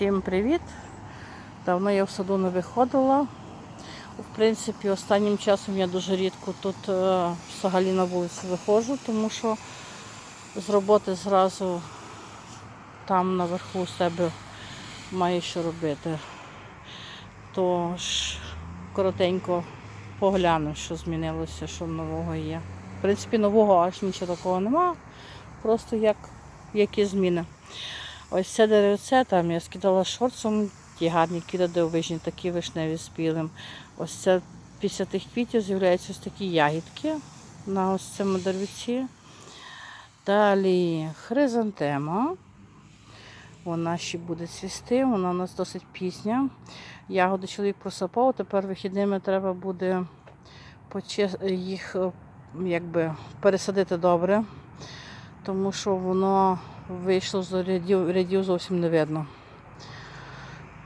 Всім привіт! Давно я в саду не виходила. В принципі, останнім часом я дуже рідко тут е, взагалі на вулицю виходжу, тому що з роботи зразу там наверху у себе маю що робити. Тож коротенько погляну, що змінилося, що нового є. В принципі, нового аж нічого такого нема. Просто як, які зміни. Ось це деревце, там я скидала шорцом, ті гарні квіти дивовижні, такі вишневі з білим. Ось це після тих квітів з'являються ось такі ягідки на ось цьому деревці. Далі хризантема. Вона ще буде цвісти, вона у нас досить пізня. Ягоди чоловік просапав, тепер вихідними треба буде їх е, якби, пересадити добре, тому що воно вийшло з рядів, рядів зовсім не видно.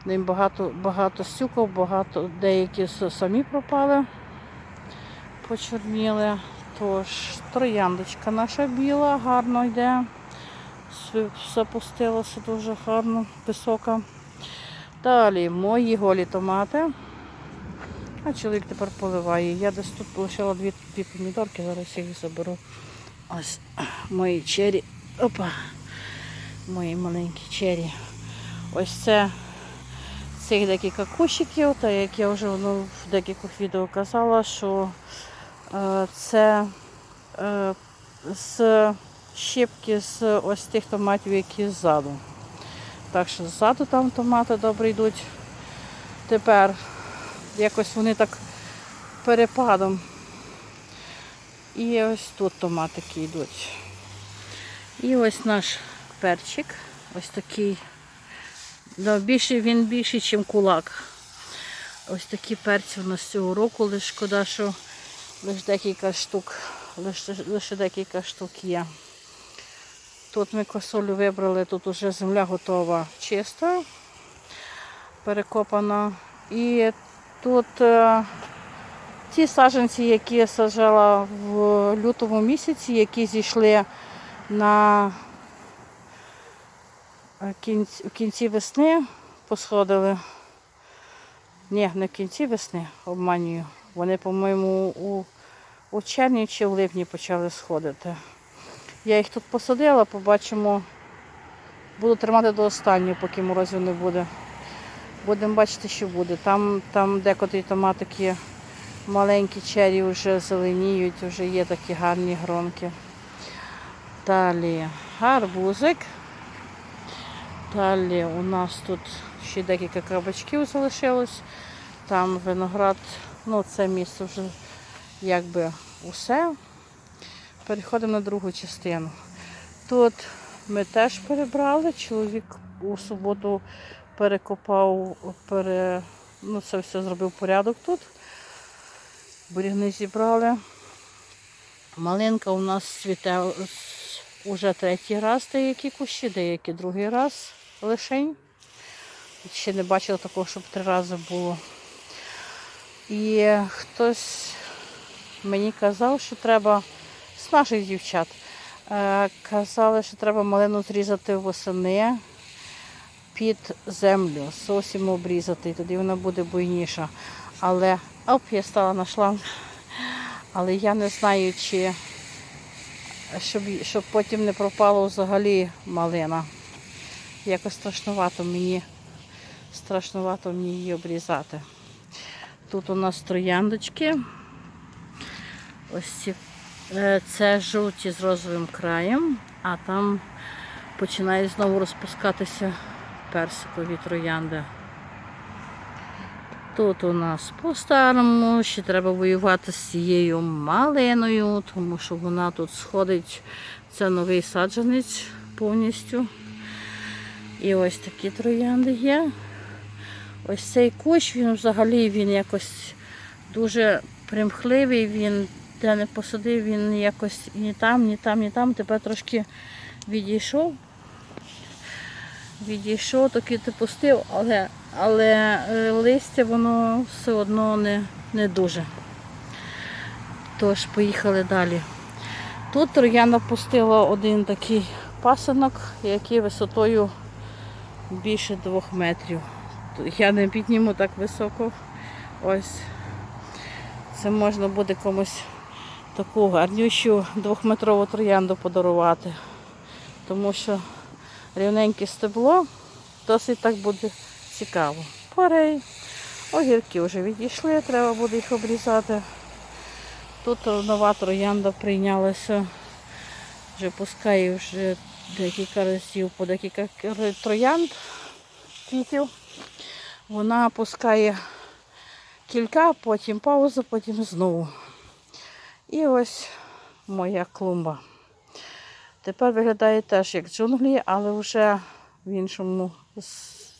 Ним багато, багато стюков, багато, деякі самі пропали, почорніли. Тож трояндочка наша біла, гарно йде. Все- пустилося дуже гарно, висока. Далі мої голі томати. А чоловік тепер поливає. Я десь тут залишила дві, дві помідорки, зараз їх заберу. Ось мої чері. Опа. Мої маленькі чері. Ось це цих декілька кущиків, та як я вже ну, в декількох відео казала, що е, це е, з щепки з ось тих томатів, які ззаду. Так що ззаду там томати добре йдуть. Тепер якось вони так перепадом. І ось тут томатики йдуть. І ось наш перчик. Ось такий. Да, більший, він більший, ніж кулак. Ось такі перці у нас цього року, лише шкода, що лише декілька штук, лише, лише декілька штук є. Тут ми косолю вибрали, тут вже земля готова чиста, перекопана. І тут е, ті саджанці, які я саджала в лютому місяці, які зійшли на е, кінці, в кінці весни, посходили. Ні, не в кінці весни, обманюю. Вони, по-моєму, у, у червні чи в липні почали сходити. Я їх тут посадила, побачимо. Буду тримати до останнього, поки морозів не буде. Будемо бачити, що буде. Там, там декотрі томатики маленькі чері вже зеленіють, вже є такі гарні гронки. Далі гарбузик. Далі у нас тут ще декілька кабачків залишилось. Там виноград, ну це місце вже якби усе. Переходимо на другу частину. Тут ми теж перебрали. Чоловік у суботу перекопав, пере, ну це все зробив порядок тут. Бурігни зібрали. Малинка у нас цвіте вже третій раз деякі кущі, деякі другий раз лишень. Ще не бачила такого, щоб три рази було. І хтось мені казав, що треба з наших дівчат. е, Казали, що треба малину зрізати восени під землю, зовсім обрізати, і тоді вона буде буйніша. Але оп, я стала на шланг. Але я не знаю, чи щоб, щоб потім не пропала взагалі малина. Якось страшнувато мені, страшнувато мені її обрізати. Тут у нас трояндочки. Ось ці Е, Це жовті з розовим краєм, а там починає знову розпускатися персикові троянди. Тут у нас по-старому ще треба воювати з цією малиною, тому що вона тут сходить. Це новий саджанець повністю. І ось такі троянди є. Ось цей кущ, він взагалі він якось дуже примхливий, він де не посадив, він якось ні там, ні там, ні там. Тепер трошки відійшов. Відійшов, то квіти пустив, але, але е, листя воно все одно не, не дуже. Тож поїхали далі. Тут я напустила один такий пасинок, який висотою більше двох метрів. Я не підніму так високо. Ось. Це можна буде комусь таку гарнющу двохметрову троянду подарувати. Тому що рівненьке стебло досить так буде цікаво. Порей. Огірки вже відійшли, треба буде їх обрізати. Тут нова троянда прийнялася. Вже пускає вже декілька разів по декілька троянд квітів. Вона пускає кілька, потім пауза, потім знову. І ось моя клумба. Тепер виглядає теж як джунглі, але вже в іншому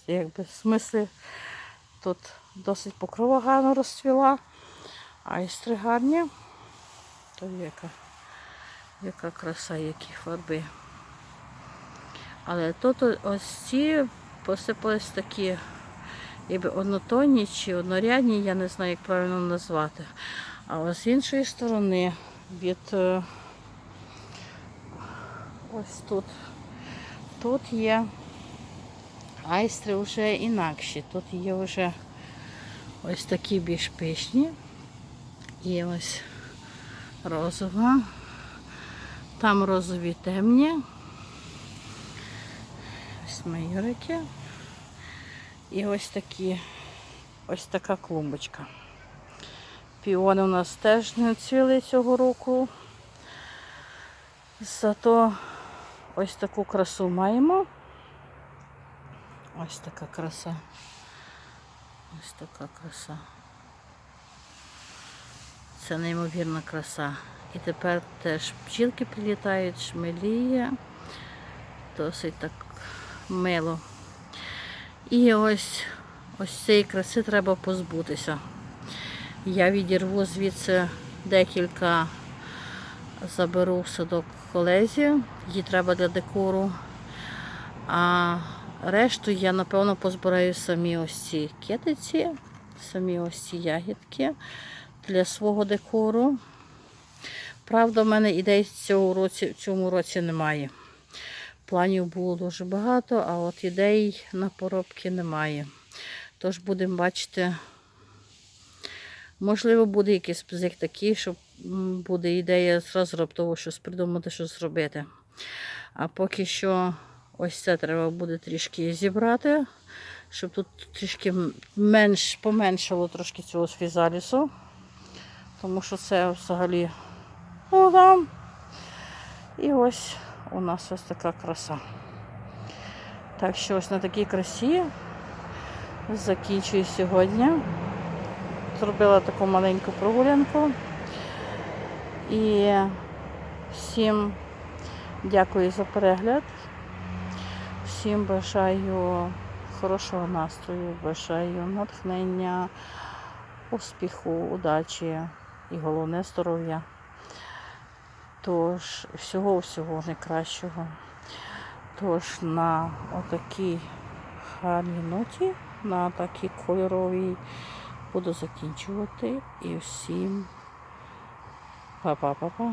якби, смислі. Тут досить покрова гарно розцвіла, айстри гарні. То яка, яка краса, які фарби. Але тут ось ці посипались такі, якби однотонні чи однорядні, я не знаю, як правильно назвати. А ось з іншої сторони від е, ось тут. Тут є айстри вже інакші. Тут є вже ось такі більш пишні. І ось розова. Там розові темні. Ось майорики. І ось такі, ось така клумбочка. Піони у нас теж не цвіли цього року. Зато ось таку красу маємо. Ось така краса. Ось така краса. Це неймовірна краса. І тепер теж бджілки прилітають, шмеліє. Досить так мило. І ось ось цієї краси треба позбутися. Я відірву звідси декілька, заберу в садок колезі, її треба для декору. А решту я, напевно, позбираю самі ось ці китиці, самі ось ці ягідки для свого декору. Правда, в мене ідей в цьому році, в цьому році немає. Планів було дуже багато, а от ідей на поробки немає. Тож будемо бачити, можливо, буде якийсь позик такий, щоб м, буде ідея зразу раптово щось придумати, щось зробити. А поки що ось це треба буде трішки зібрати, щоб тут трішки менш, поменшало трошки цього фізалісу. Тому що це взагалі ну. І ось у нас ось така краса. Так що ось на такій красі закінчую сьогодні. Зробила таку маленьку прогулянку. І всім дякую за перегляд. Всім бажаю хорошого настрою, бажаю натхнення, успіху, удачі і головне здоров'я. Тож, всього-всього найкращого. Тож на отакій гарній ноті, на такій кольоровій буду закінчувати. І всім па-па-па-па.